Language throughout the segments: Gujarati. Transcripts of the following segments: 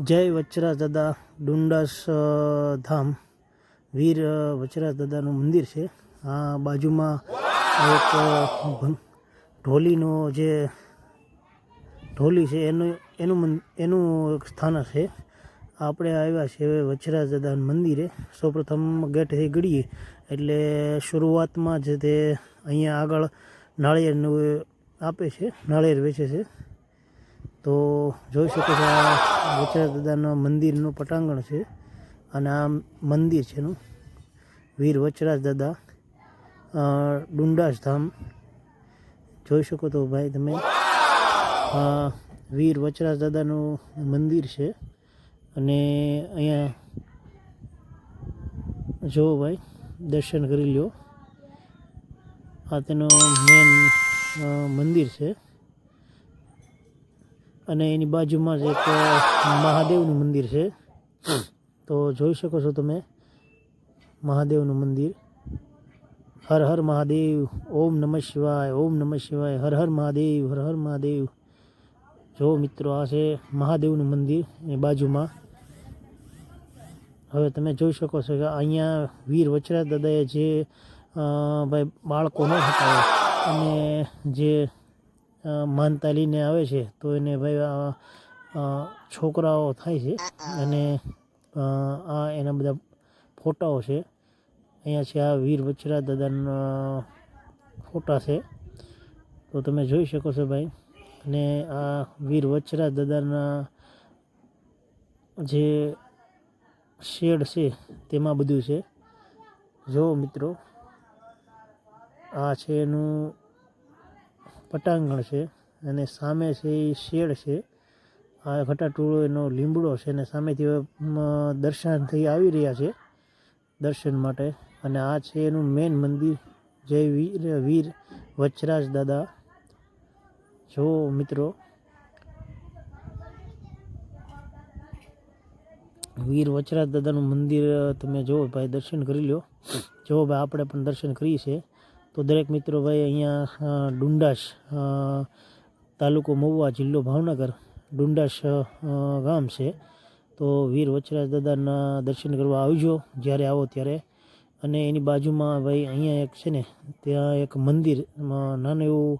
જય વચરાજ દાદા ડુંડાસ ધામ. વીર વચરાજ દાદાનું મંદિર છે. આ બાજુમાં એક ઢોલીનો જે ઢોલી છે, એનું એનું એનું એક સ્થાન છે. આપણે આવ્યા છે વચરાજ દાદાનું મંદિરે. સૌપ્રથમ ગેટથી ગળીએ એટલે શરૂઆતમાં જ તે અહીંયા આગળ નાળિયેરનું આપે છે, નાળિયેર વેચે છે. તો જોઈ શકો છો આ વચરા દાદાના મંદિરનું પટાંગણ છે અને આ મંદિર છે એનું. વીર વચરાજ દાદા ડુંડાસ ધામ. જોઈ શકો તો ભાઈ તમે વીર વચરાજ દાદાનું મંદિર છે અને અહીંયા જુઓ ભાઈ, દર્શન કરી લ્યો. આ તેનું મેન મંદિર છે. અને એની બાજુમાં જ એક મહાદેવનું મંદિર છે. તો જોઈ શકો છો તમે, મહાદેવનું મંદિર. હર હર મહાદેવ, ઓમ નમઃ શિવાય, ઓમ નમઃ શિવાય, હર હર મહાદેવ, હર હર મહાદેવ. જો મિત્રો આ છે મહાદેવનું મંદિર એ બાજુમાં. હવે તમે જોઈ શકો છો કે અહીંયા વીર વચરા દાદાએ જે ભાઈ બાળકો ન હતા, અને જે માનતા લઈને આવે છે, તો એને ભાઈ છોકરાઓ થાય છે અને આ એના બધા ફોટાઓ છે. અહીંયા છે આ વીર વચરા દાદાના ફોટા છે. તો તમે જોઈ શકો છો ભાઈ. અને આ વીર વચરા દાદાના જે શેડ છે, તેમાં બધું છે. જો મિત્રો, આ છે એનું પટાંગણ છે અને સામે છે એ શેડ છે. આ ઘટાટોળો એનો લીમડો છે અને સામેથી દર્શન થઈ આવી રહ્યા છે દર્શન માટે. અને આ છે એનું મેન મંદિર, જય વીર વીર વચરાજ દાદા. જો મિત્રો, વીર વચરાજ દાદાનું મંદિર તમે જુઓ ભાઈ, દર્શન કરી લો જુઓ ભાઈ, આપણે પણ દર્શન કરીએ છીએ. તો દરેક મિત્રો ભાઈ અહીંયા ડુંડાશ તાલુકો મહુવા જિલ્લો ભાવનગર ડુંડાસ ગામ છે. તો વીર વચરાજ દાદાના દર્શન કરવા આવજો, જ્યારે આવો ત્યારે. અને એની બાજુમાં ભાઈ અહીંયા એક છે ને, ત્યાં એક મંદિર નાનું એવું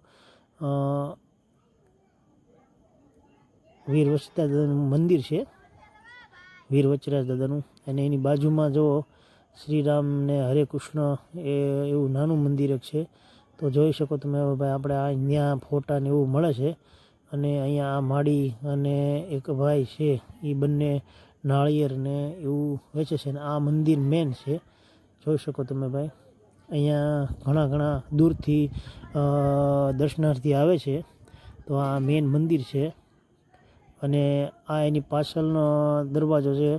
વીર વચરાજ દાદાનું મંદિર છે. વીર વચરાજ દાદાનું. અને એની બાજુમાં જો શ્રીરામ ને હરે કૃષ્ણ એ એવું નાનું મંદિર એક છે. તો જોઈ શકો તમે ભાઈ આપણે આ ત્યાં ફોટા ને એવું મળે છે. અને અહીંયા આ માડી અને એક ભાઈ છે એ બંને નાળિયેર ને એવું વેચે છે અને આ મંદિર મેન છે. જોઈ શકો તમે ભાઈ, અહીંયા ઘણા ઘણા દૂરથી દર્શનાર્થી આવે છે. તો આ મેન મંદિર છે. અને આ એની પાછળનો દરવાજો છે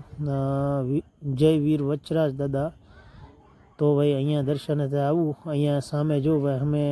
જય વીર વચરાજ દાદા. તો ભાઈ અહીંયા દર્શને આવું, અહીંયા સામે જો ભાઈ, અમે